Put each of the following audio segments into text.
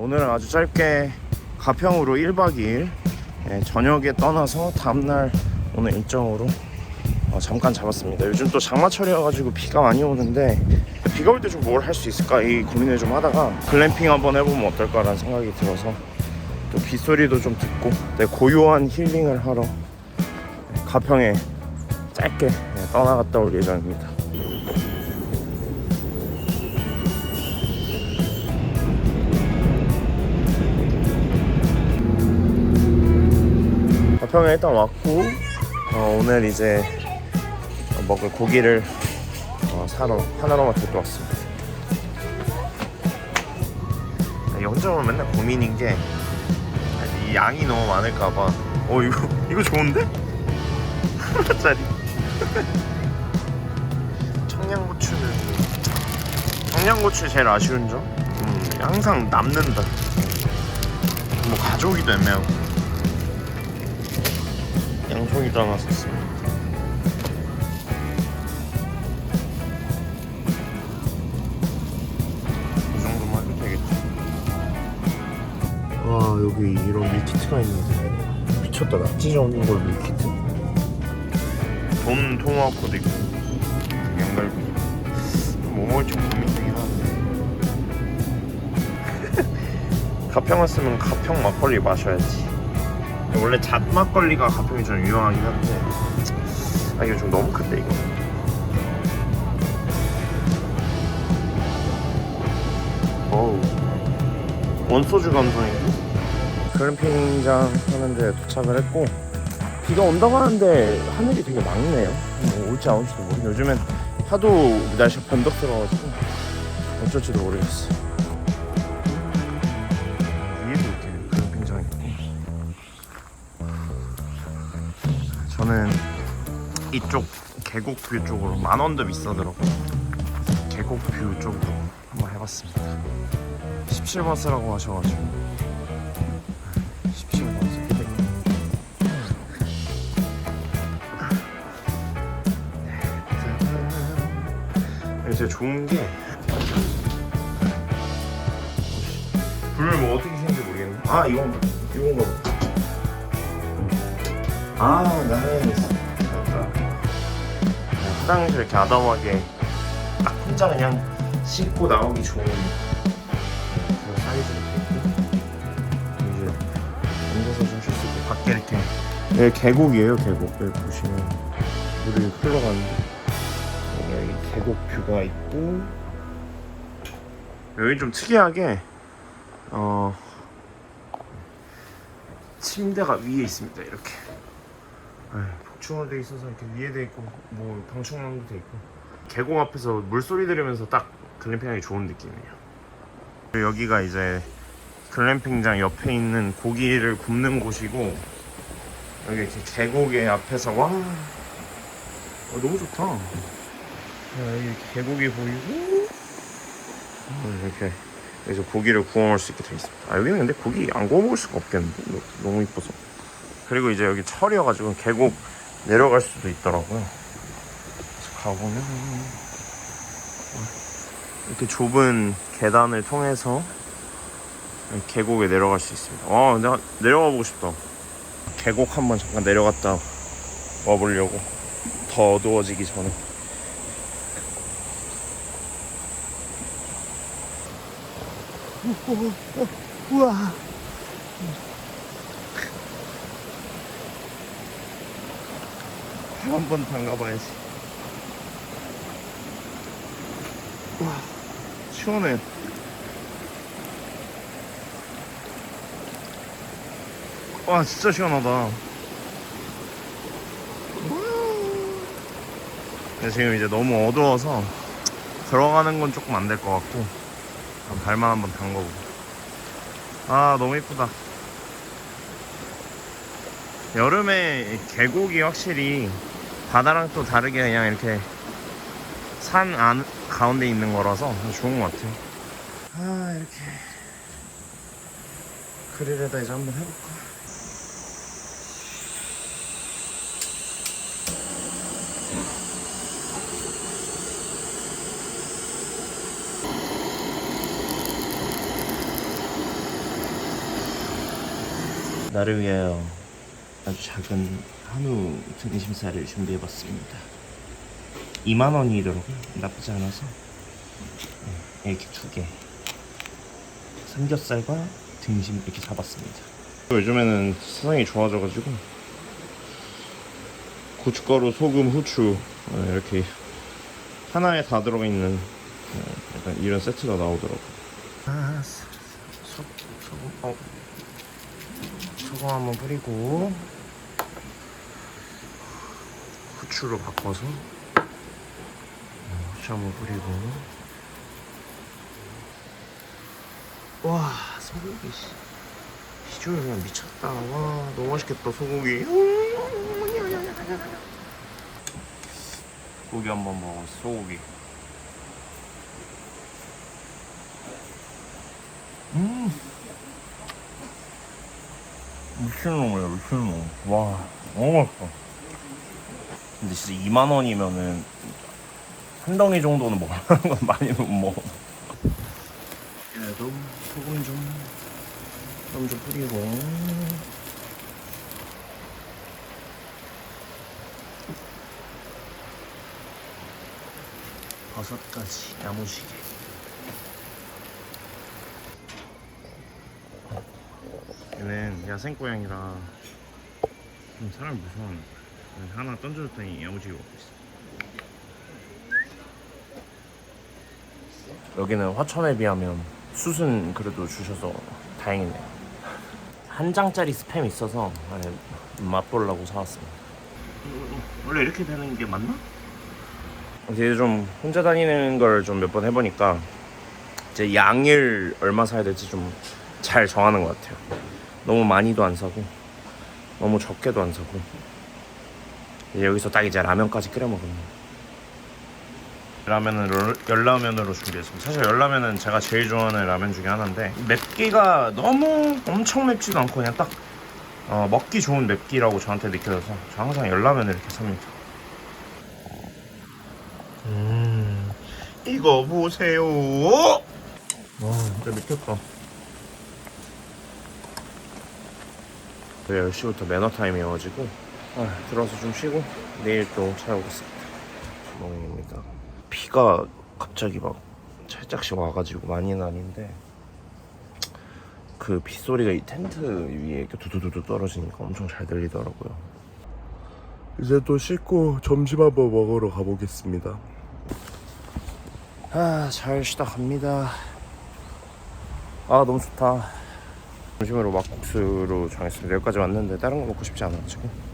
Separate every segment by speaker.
Speaker 1: 오늘은 아주 짧게 가평으로 1박 2일 예, 저녁에 떠나서 다음날 오늘 일정으로 어, 잠깐 잡았습니다. 요즘 또 장마철이어가지고 비가 많이 오는데 비가 올 때 좀 뭘 할 수 있을까 이 고민을 좀 하다가 글램핑 한번 해보면 어떨까라는 생각이 들어서 또 빗소리도 좀 듣고 내 고요한 힐링을 하러 가평에 짧게 예, 떠나갔다 올 예정입니다. 가평에 일단 왔고 어, 오늘 이제 먹을 고기를 어, 사러 하나로마트에 또 왔습니다. 이 혼자 오면 맨날 고민인 게이 양이 너무 많을까봐. 어 이거 이거 좋은데? 하나짜리. 청양고추는 청양고추 제일 아쉬운 점. 음, 항상 남는다. 뭐 가져오기도 애매하고. 양송이도 하나 샀습니다. 이 정도만 해도 되겠지. 와 여기 이런 밀키트가 있는데 미쳤다 낙지 걸 밀키트. 돈 토마호크도 있고 양갈비. 뭐 먹을지 고민되긴 하는데. 가평 왔으면 가평 막걸리 마셔야지. 원래 잣 막걸리가 가평이 좀 유명하긴 한데 아 이거 좀 너무 큰데 이거. 어우. 원소주 감성이고 글램핑장 하는데 도착을 했고 비가 온다고 하는데 하늘이 되게 맑네요. 뭐 올지 안 올지도 모르겠네 요즘엔 하도 날씨가 변덕스러워가지고 어쩔지도 모르겠어 위 저는 이쪽 계곡뷰 쪽으로 만 원도 비싸더라고요. 계곡뷰 쪽으로 한번 해봤습니다. 17버스라고 하셔가지고 17버스 이제 좋은 게 불을 뭐 어떻게 켜는지 모르겠네. 아 이건 이건가 보다. 아, 약간 화장실 이렇게 아담하게 딱 혼자 그냥 씻고 나오기 좋은 그런 사이즈로 돼 있고 이제 앉아서 좀 쉴 수 있고 밖에 이렇게 여기 계곡이에요 계곡. 여기 보시면 물이 흘러가는데. 여기 계곡 뷰가 있고. 여기 좀 특이하게 어 침대가 위에 있습니다 이렇게. 네, 복층으로 돼 있어서 이렇게 위에 돼 있고 뭐 방충망도 돼 있고. 계곡 앞에서 물소리 들으면서 딱 글램핑하기 좋은 느낌이에요. 여기가 이제 글램핑장 옆에 있는 고기를 굽는 곳이고 여기 이렇게 계곡의 앞에서 와! 어, 너무 좋다. 야, 여기 계곡이 보이고. 어, 이렇게 여기서 고기를 구워 먹을 수 있게 돼 있습니다. 아 여기는 근데 고기 안 구워 먹을 수가 없겠는데? 너- 너무 이뻐서 그리고 이제 여기 철이어가지고 계곡 내려갈 수도 있더라고요. 가보면 이렇게 좁은 계단을 통해서 계곡에 내려갈 수 있습니다. 와, 내가 내려가 보고 싶다. 계곡 한번 잠깐 내려갔다 와보려고. 더 어두워지기 전에. 우와. 한번 담가봐야지. 와, 시원해. 와, 진짜 시원하다. 지금 이제 너무 어두워서 들어가는 건 조금 안 될 것 같고 발만 한번 담가보고. 아, 너무 이쁘다. 여름에 계곡이 확실히 바다랑 또 다르게 그냥 이렇게 산 안, 가운데 있는 거라서 좋은 것 같아요. 아, 이렇게. 그릴에다 이제 한번 해볼까? 나를 위하여 아주 작은 한우 등심살을 준비해봤습니다. 2만 원이더라고요. 나쁘지 않아서. 네, 이렇게 두 개. 삼겹살과 등심 이렇게 잡았습니다. 요즘에는 세상이 좋아져가지고 고춧가루, 소금, 후추 어, 이렇게 하나에 다 들어가 있는 어, 약간 이런 세트가 나오더라고. 아, 소, 소, 소금, 어, 소금 한번 뿌리고 후추로 바꿔서 어, 후추 한번 뿌리고 와 소고기 씨. 비주얼 그냥 미쳤다. 와 너무 맛있겠다 소고기. 고기 한번 먹어 소고기. 음. 미친놈이야 미친놈. 와 너무 맛있어. 근데 진짜 2만 원이면은 한 덩이 정도는 먹으면 건 많이는 못 먹어. 얘도 소금 좀. 좀좀 뿌리고 버섯까지 야무지게 얘는 야생고양이라 좀 사람 무서워하는 거야 하나 던져줬더니 야무지게 먹고 있어 여기는 화천에 비하면 숯은 그래도 주셔서 다행이네요 한 장짜리 스팸 있어서 네, 맛보려고 사왔습니다. 원래 이렇게 되는 게 맞나? 이제 좀 혼자 다니는 걸 좀 몇 번 해보니까 이제 양을 얼마 사야 될지 좀 잘 정하는 것 같아요. 너무 많이도 안 사고 너무 적게도 안 사고 이제 여기서 딱 이제 라면까지 끓여 먹으면 라면은 열- 열라면으로 준비했습니다. 사실 열라면은 제가 제일 좋아하는 라면 중에 하나인데 맵기가 너무 엄청 맵지도 않고 그냥 딱 어, 먹기 좋은 맵기라고 저한테 느껴져서 저 항상 열라면을 이렇게 삽니다. 음, 이거 보세요. 와, 진짜 미쳤다. 10시부터 매너 타임이어가지고 아, 들어서 좀 쉬고 내일 또 찾아오겠습니다. 주몽입니다. 비가 갑자기 막 살짝씩 와가지고 많이는 아닌데 그 빗소리가 이 텐트 위에 두두두두 떨어지니까 엄청 잘 들리더라고요. 이제 또 씻고 점심 한번 먹으러 가보겠습니다. 아, 잘 쉬다 갑니다. 아, 너무 좋다. 점심으로 막국수로 정했습니다. 여기까지 왔는데 다른 거 먹고 싶지 않아가지고.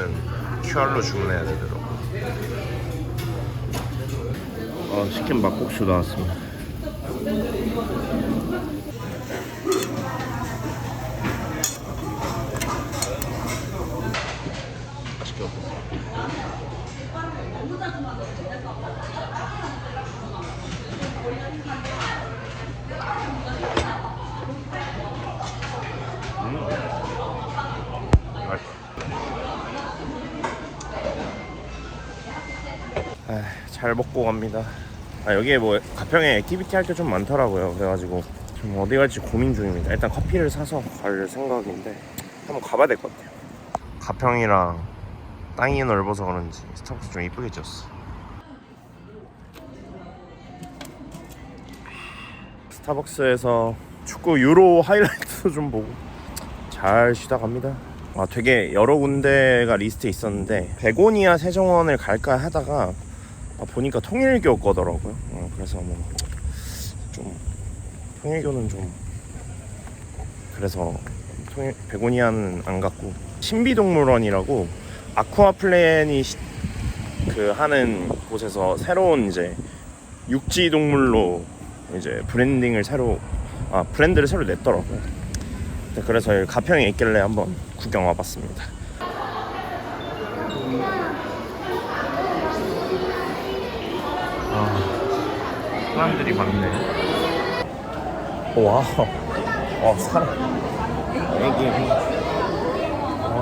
Speaker 1: 여기는 QR로 주문해야 되더라고. 아, 치킨 막국수 나왔습니다. 맛있게 먹겠 잘 먹고 갑니다. 아, 여기에 뭐 가평에 액티비티 할게좀 많더라고요. 그래가지고 좀 어디 갈지 고민 중입니다. 일단 커피를 사서 갈 생각인데 한번 가봐야 될 것 같아요. 가평이랑 땅이 넓어서 그런지 스타벅스 좀 이쁘게 지었어. 스타벅스에서 축구 유로 하이라이트도 좀 보고 잘 쉬다 갑니다. 아, 되게 여러 군데가 리스트에 있었는데 베고니아 세정원을 갈까 하다가 아, 보니까 통일교 거더라고요. 어, 그래서 뭐 좀 통일교는 좀 그래서 통일, 베고니아는 안 갔고 신비동물원이라고 아쿠아 플래닛 그 하는 곳에서 새로운 이제 육지 동물로 이제 브랜딩을 새로 아 브랜드를 새로 냈더라고요. 네, 그래서 가평에 있길래 한번 구경 와봤습니다. 아, 사람들이 많네. 와, 와 사람. 애기. 어.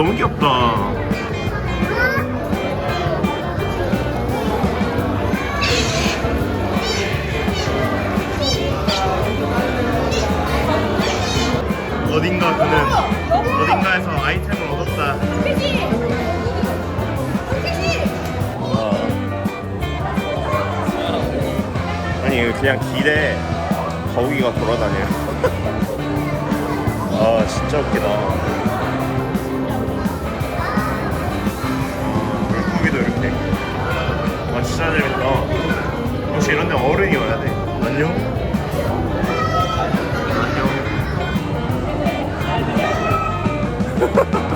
Speaker 1: 너무 귀엽다. 어딘가 그는 어딘가에서 아이템을 얻었다. 아니 그냥 길에 거위가 돌아다녀요. 아 진짜 웃기다. 아 진짜 재밌다. 역시 이런 데 어른이 와야 돼. 안녕. 안녕.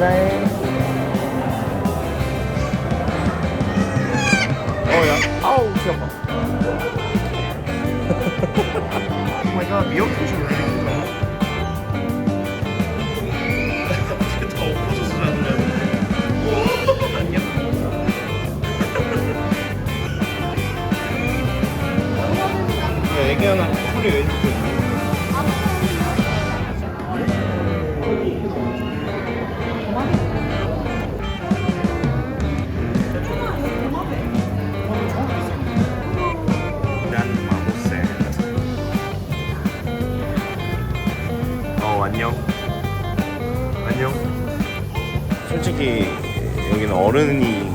Speaker 1: 인사해. 어야. 아우 귀여워. 오마이갓 미역국이 왜 이렇게 더 없어졌어 안녕. 애기 하나 소리 왜 이렇게? 어른이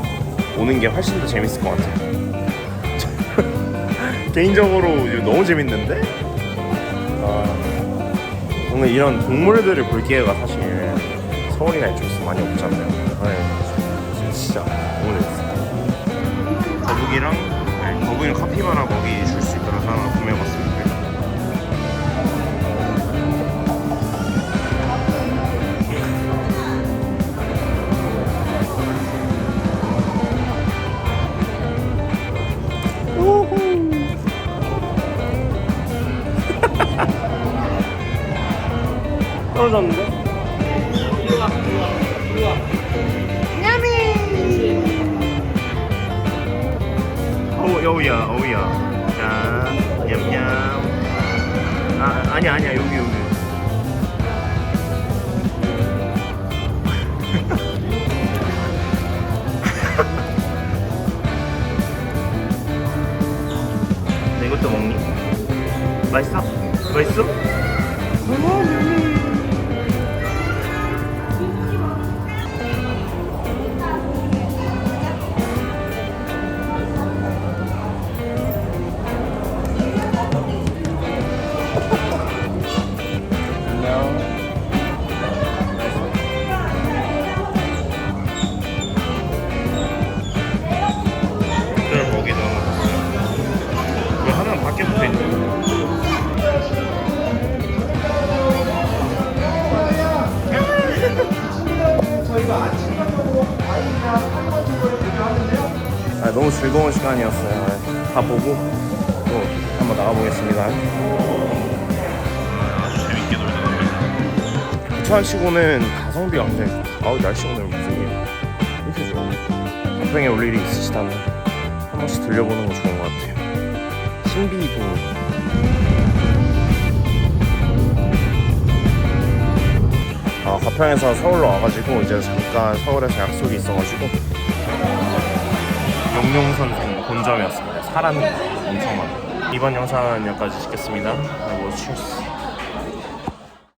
Speaker 1: 오는 게 훨씬 더 재밌을 것 같아요. 개인적으로 너무 재밌는데? 아, 오늘 이런 동물들을 볼 기회가 사실 서울이나 이쪽에서 많이 없잖아요. 네, 진짜 재밌어요. 거북이랑 네, 거북이는 카피바라 먹이 줄 수 있더라서 하나 구매해봤습니다. 떨어졌는데? 어우 여우야 어우야 자 냠냠 아 아니야 아니야 여기 여기 내 이것도 먹니? 맛있어? 맛있어? 즐거운 시간이었어요. 다 보고 또 한번 나가보겠습니다. 아주 재밌게 갑니다. 부천치고는 가성비가 굉장히 좋아. 아우 날씨 오늘 무슨 일 이렇게 좋아. 가평에 올 일이 있으시다면 한 번씩 들려보는 거 좋은 것 같아요. 신비동. 아, 가평에서 서울로 와가지고 이제 잠깐 서울에서 약속이 있어가지고 용용 선생 본점이었습니다. 사람이 엄청 많아. 이번 영상은 여기까지 찍겠습니다. 그리고 치스.